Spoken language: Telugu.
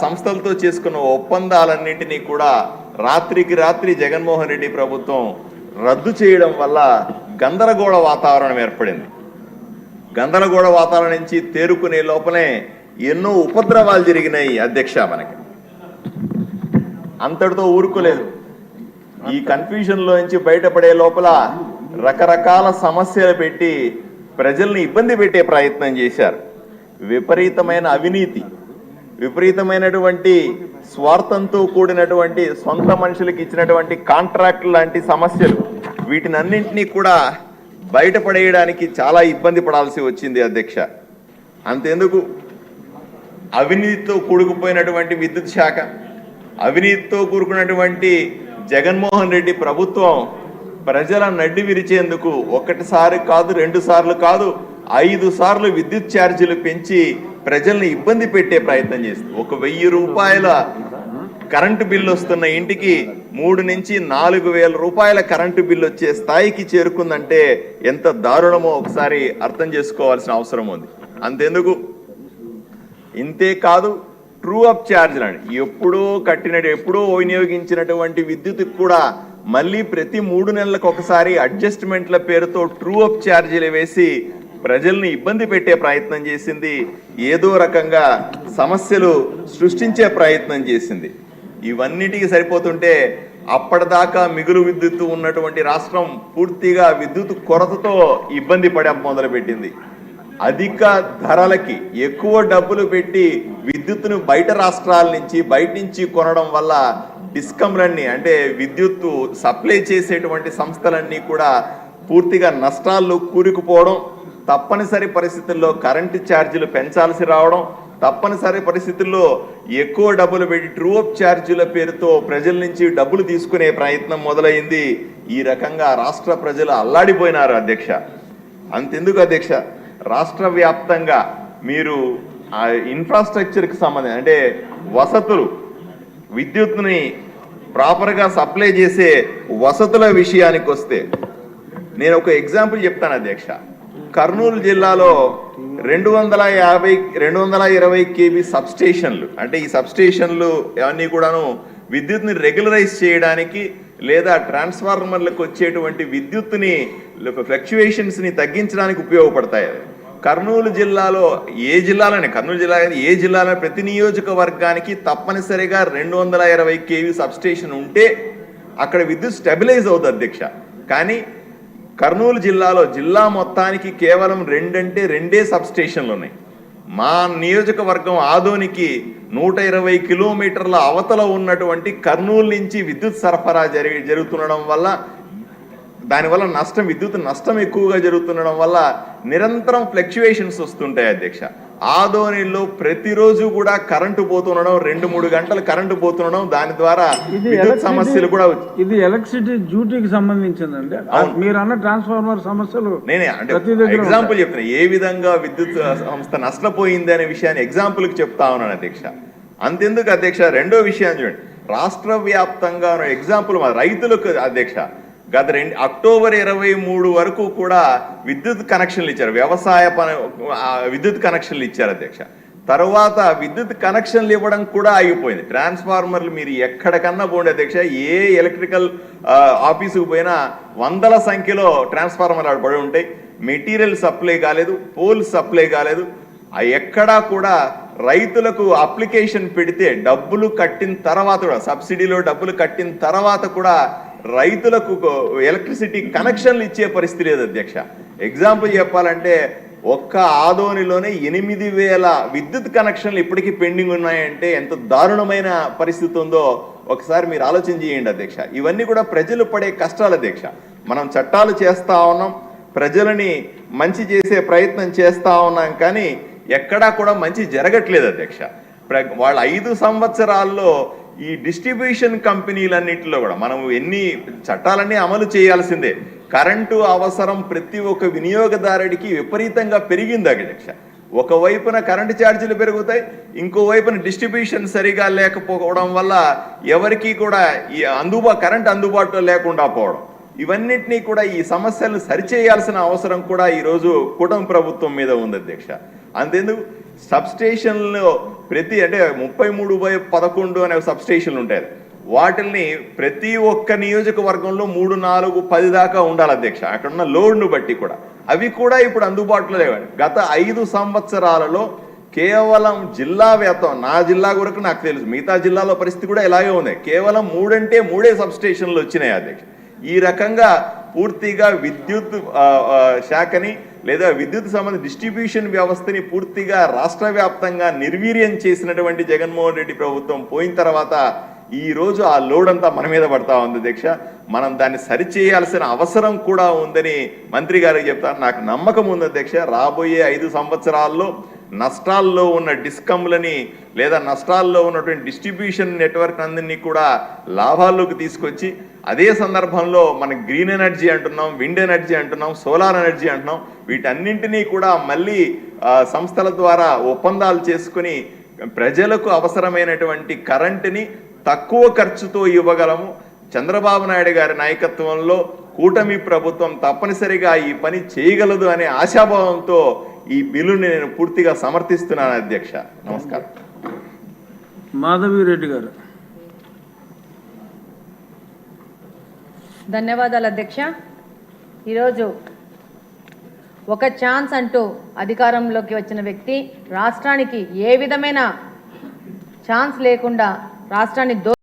సంస్థలతో చేసుకున్న ఒప్పందాలన్నింటినీ కూడా రాత్రికి రాత్రి జగన్మోహన్ రెడ్డి ప్రభుత్వం రద్దు చేయడం వల్ల గందరగోళ వాతావరణం ఏర్పడింది. గందరగోళ వాతావరణం నుంచి తేరుకునే లోపలే ఎన్నో ఉపద్రవాలు జరిగినాయి అధ్యక్ష మనకి. అంతటితో ఊరుకోలేదు. ఈ కన్ఫ్యూజన్లో నుంచి బయటపడే లోపల రకరకాల సమస్యలు పెట్టి ప్రజల్ని ఇబ్బంది పెట్టే ప్రయత్నం చేశారు. విపరీతమైన అవినీతి. విపరీతమైనటువంటి స్వార్థంతో కూడినటువంటి సొంత మనుషులకు ఇచ్చినటువంటి కాంట్రాక్ట్ లాంటి సమస్యలు వీటినన్నింటినీ కూడా బయటపడేయడానికి చాలా ఇబ్బంది పడాల్సి వచ్చింది అధ్యక్ష. అంతెందుకు? అవినీతితో కూడుకుపోయినటువంటి విద్యుత్ శాఖ అవినీతితో కూడుకున్నటువంటి జగన్మోహన్ రెడ్డి ప్రభుత్వం ప్రజల నడ్డి విరిచేందుకు ఒకటిసారి కాదు రెండు సార్లు కాదు ఐదు సార్లు విద్యుత్ ఛార్జీలు పెంచి ప్రజల్ని ఇబ్బంది పెట్టే ప్రయత్నం చేస్తుంది. ఒక వెయ్యి రూపాయల కరెంటు బిల్లు వస్తున్న ఇంటికి మూడు నుంచి నాలుగు వేల రూపాయల కరెంటు బిల్లు వచ్చే స్థాయికి చేరుకుందంటే ఎంత దారుణమో ఒకసారి అర్థం చేసుకోవాల్సిన అవసరం ఉంది. అంతెందుకు? ఇంతే కాదు ట్రూ అప్ ఛార్జ్లు అండి ఎప్పుడో కట్టినట్టు ఎప్పుడో వినియోగించినటువంటి విద్యుత్కి కూడా మళ్ళీ ప్రతి మూడు నెలలకు ఒకసారి అడ్జస్ట్మెంట్ల పేరుతో ట్రూ అప్ ఛార్జీలు వేసి ప్రజల్ని ఇబ్బంది పెట్టే ప్రయత్నం చేసింది ఏదో రకంగా సమస్యలు సృష్టించే ప్రయత్నం చేసింది. ఇవన్నిటికి సరిపోతుంటే అప్పటిదాకా మిగులు విద్యుత్ ఉన్నటువంటి రాష్ట్రం పూర్తిగా విద్యుత్ కొరతతో ఇబ్బంది పడే మొదలుపెట్టింది. అధిక ధరలకి ఎక్కువ డబ్బులు పెట్టి విద్యుత్తును బయట రాష్ట్రాల నుంచి బయట నుంచి కొనడం వల్ల డిస్కంలన్నీ అంటే విద్యుత్తు సప్లై చేసేటువంటి సంస్థలన్నీ కూడా పూర్తిగా నష్టాల్లో కూరుకుపోవడం తప్పనిసరి పరిస్థితుల్లో కరెంటు ఛార్జీలు పెంచాల్సి రావడం తప్పనిసరి పరిస్థితుల్లో ఎక్కువ డబ్బులు పెట్టి ట్రూఅప్ ఛార్జీల పేరుతో ప్రజల నుంచి డబ్బులు తీసుకునే ప్రయత్నం మొదలైంది. ఈ రకంగా రాష్ట్ర ప్రజలు అల్లాడిపోయినారు అధ్యక్ష. అంతెందుకు అధ్యక్ష? రాష్ట్ర వ్యాప్తంగా మీరు ఆ ఇన్ఫ్రాస్ట్రక్చర్కి సంబంధించి అంటే వసతులు విద్యుత్ని ప్రాపర్గా సప్లై చేసే వసతుల విషయానికి వస్తే నేను ఒక ఎగ్జాంపుల్ చెప్తాను అధ్యక్ష. కర్నూలు జిల్లాలో రెండు వందల యాభై రెండు వందల ఇరవై కేబీ సబ్స్టేషన్లు అంటే ఈ సబ్స్టేషన్లు అవన్నీ కూడాను విద్యుత్ని రెగ్యులరైజ్ చేయడానికి లేదా ట్రాన్స్ఫార్మర్లకు వచ్చేటువంటి విద్యుత్ని ఫ్లక్చువేషన్స్ని తగ్గించడానికి ఉపయోగపడతాయి అవి. కర్నూలు జిల్లాలో ఏ జిల్లాలోనే కర్నూలు జిల్లా ఏ జిల్లాలో ప్రతి నియోజకవర్గానికి తప్పనిసరిగా రెండు వందల ఇరవై కేవీ సబ్స్టేషన్ ఉంటే అక్కడ విద్యుత్ స్టెబిలైజ్ అవుతుంది అధ్యక్ష కానీ కర్నూలు జిల్లాలో జిల్లా మొత్తానికి కేవలం రెండంటే రెండే సబ్స్టేషన్లు ఉన్నాయి మా నియోజకవర్గం ఆదోనికి నూట ఇరవై కిలోమీటర్ల అవతల ఉన్నటువంటి కర్నూలు నుంచి విద్యుత్ సరఫరా జరిగి జరుగుతుండడం వల్ల దానివల్ల నష్టం విద్యుత్ నష్టం ఎక్కువగా జరుగుతుండడం వల్ల నిరంతరం ఫ్లక్చువేషన్స్ వస్తుంటాయి అధ్యక్ష. ఆదోనిలో ప్రతిరోజు కూడా కరెంటు పోతుండడం రెండు మూడు గంటలు కరెంటు పోతుండడం దాని ద్వారా విద్యుత్ సమస్యలు కూడా ఇది ఎలక్ట్రిసిటీ డ్యూటీకి సంబంధించిందండి. మీరు అన్న ట్రాన్స్ఫార్మర్ సమస్యలు నేనే అంటే ఎగ్జాంపుల్ చెప్తున్నా. ఏ విధంగా విద్యుత్ సంస్థ నష్టపోయింది అనే విషయాన్ని ఎగ్జాంపుల్కి చెప్తా ఉన్నాను అధ్యక్ష. అంతెందుకు అధ్యక్ష? రెండో విషయాన్ని చూడండి. రాష్ట్ర వ్యాప్తంగా ఎగ్జాంపుల్ మా రైతులకు అధ్యక్ష. గత రెండు అక్టోబర్ ఇరవై మూడు వరకు కూడా విద్యుత్ కనెక్షన్లు ఇచ్చారు. వ్యవసాయ పని విద్యుత్ కనెక్షన్లు ఇచ్చారు అధ్యక్ష. తర్వాత విద్యుత్ కనెక్షన్లు ఇవ్వడం కూడా ఆగిపోయింది. ట్రాన్స్ఫార్మర్లు మీరు ఎక్కడికన్నా పోండి అధ్యక్ష. ఏ ఎలక్ట్రికల్ ఆఫీసుకు పోయినా వందల సంఖ్యలో ట్రాన్స్ఫార్మర్లు ఆడ పడి ఉంటాయి. మెటీరియల్ సప్లై కాలేదు పోల్ సప్లై కాలేదు. ఎక్కడా కూడా రైతులకు అప్లికేషన్ పెడితే డబ్బులు కట్టిన తర్వాత కూడా సబ్సిడీలో డబ్బులు కట్టిన తర్వాత కూడా రైతులకు ఎలక్ట్రిసిటీ కనెక్షన్లు ఇచ్చే పరిస్థితి లేదు అధ్యక్ష. ఎగ్జాంపుల్ చెప్పాలంటే ఒక్క ఆదోనిలోనే ఎనిమిది వేల విద్యుత్ కనెక్షన్లు ఇప్పటికీ పెండింగ్ ఉన్నాయంటే ఎంత దారుణమైన పరిస్థితి ఉందో ఒకసారి మీరు ఆలోచన చేయండి అధ్యక్ష. ఇవన్నీ కూడా ప్రజలు పడే కష్టాలు అధ్యక్ష. మనం చట్టాలు చేస్తా ఉన్నాం ప్రజలని మంచి చేసే ప్రయత్నం చేస్తా ఉన్నాం కానీ ఎక్కడా కూడా మంచి జరగట్లేదు అధ్యక్ష. ప్ర- వాళ్ళ ఐదు సంవత్సరాల్లో ఈ డిస్ట్రిబ్యూషన్ కంపెనీలన్నింటిలో కూడా మనం ఎన్ని చట్టాలన్నీ అమలు చేయాల్సిందే కరెంటు అవసరం ప్రతి ఒక్క వినియోగదారుడికి విపరీతంగా పెరిగింది అధ్యక్ష. ఒకవైపున కరెంటు ఛార్జీలు పెరుగుతాయి ఇంకోవైపున డిస్ట్రిబ్యూషన్ సరిగా లేకపోవడం వల్ల ఎవరికి కూడా ఈ అందుబా కరెంట్ అందుబాటులో లేకుండా పోవడం. ఇవన్నిటినీ కూడా ఈ సమస్యలను సరిచేయాల్సిన అవసరం కూడా ఈరోజు కూటమి ప్రభుత్వం మీద ఉంది అధ్యక్ష. అంతేందుకు? సబ్స్టేషన్లో ప్రతి అంటే ముప్పై మూడు బై పదకొండు అనే సబ్స్టేషన్లు ఉంటాయి. వాటిల్ని ప్రతి ఒక్క నియోజకవర్గంలో మూడు నాలుగు పది దాకా ఉండాలి అధ్యక్ష. అక్కడ ఉన్న లోడ్ను బట్టి కూడా. అవి కూడా ఇప్పుడు అందుబాటులో లేవండి గత ఐదు సంవత్సరాలలో కేవలం జిల్లా వేతం నా జిల్లా వరకు నాకు తెలుసు. మిగతా జిల్లాలో పరిస్థితి కూడా ఇలాగే ఉంది. కేవలం మూడంటే మూడే సబ్ స్టేషన్లు వచ్చినాయి అధ్యక్ష. ఈ రకంగా పూర్తిగా విద్యుత్ శాఖని లేదా విద్యుత్ సంబంధ డిస్ట్రిబ్యూషన్ వ్యవస్థని పూర్తిగా రాష్ట్ర వ్యాప్తంగా నిర్వీర్యం చేసినటువంటి జగన్మోహన్ రెడ్డి ప్రభుత్వం పోయిన తర్వాత ఈ రోజు ఆ లోడ్ అంతా మన మీద పడతా ఉంది దీక్ష. మనం దాన్ని సరిచేయాల్సిన అవసరం కూడా ఉందని మంత్రి గారికి చెప్తాను. నాకు నమ్మకం ఉంది దీక్ష. రాబోయే ఐదు సంవత్సరాల్లో నష్టాల్లో ఉన్న డిస్కమ్లని లేదా నష్టాల్లో ఉన్నటువంటి డిస్ట్రిబ్యూషన్ నెట్వర్క్ అందరినీ కూడా లాభాల్లోకి తీసుకొచ్చి అదే సందర్భంలో మన గ్రీన్ ఎనర్జీ అంటున్నాం విండ్ ఎనర్జీ అంటున్నాం సోలార్ ఎనర్జీ అంటున్నాం. వీటన్నింటినీ కూడా మళ్ళీ సంస్థల ద్వారా ఒప్పందాలు చేసుకుని ప్రజలకు అవసరమైనటువంటి కరెంటుని తక్కువ ఖర్చుతో ఇవ్వగలము. చంద్రబాబు నాయుడు గారి నాయకత్వంలో కూటమి ప్రభుత్వం తప్పనిసరిగా ఈ పని చేయగలదు అనే ఆశాభావంతో ఈ బిల్లుని నేను పూర్తిగా సమర్థిస్తున్నాను అధ్యక్ష. నమస్కారం. మాధవి రెడ్డి గారు. ధన్యవాదాలు అధ్యక్ష. ఈరోజు ఒక ఛాన్స్ అంటూ అధికారంలోకి వచ్చిన వ్యక్తి రాష్ట్రానికి ఏ విధమైన ఛాన్స్ లేకుండా రాష్ట్రాన్ని దో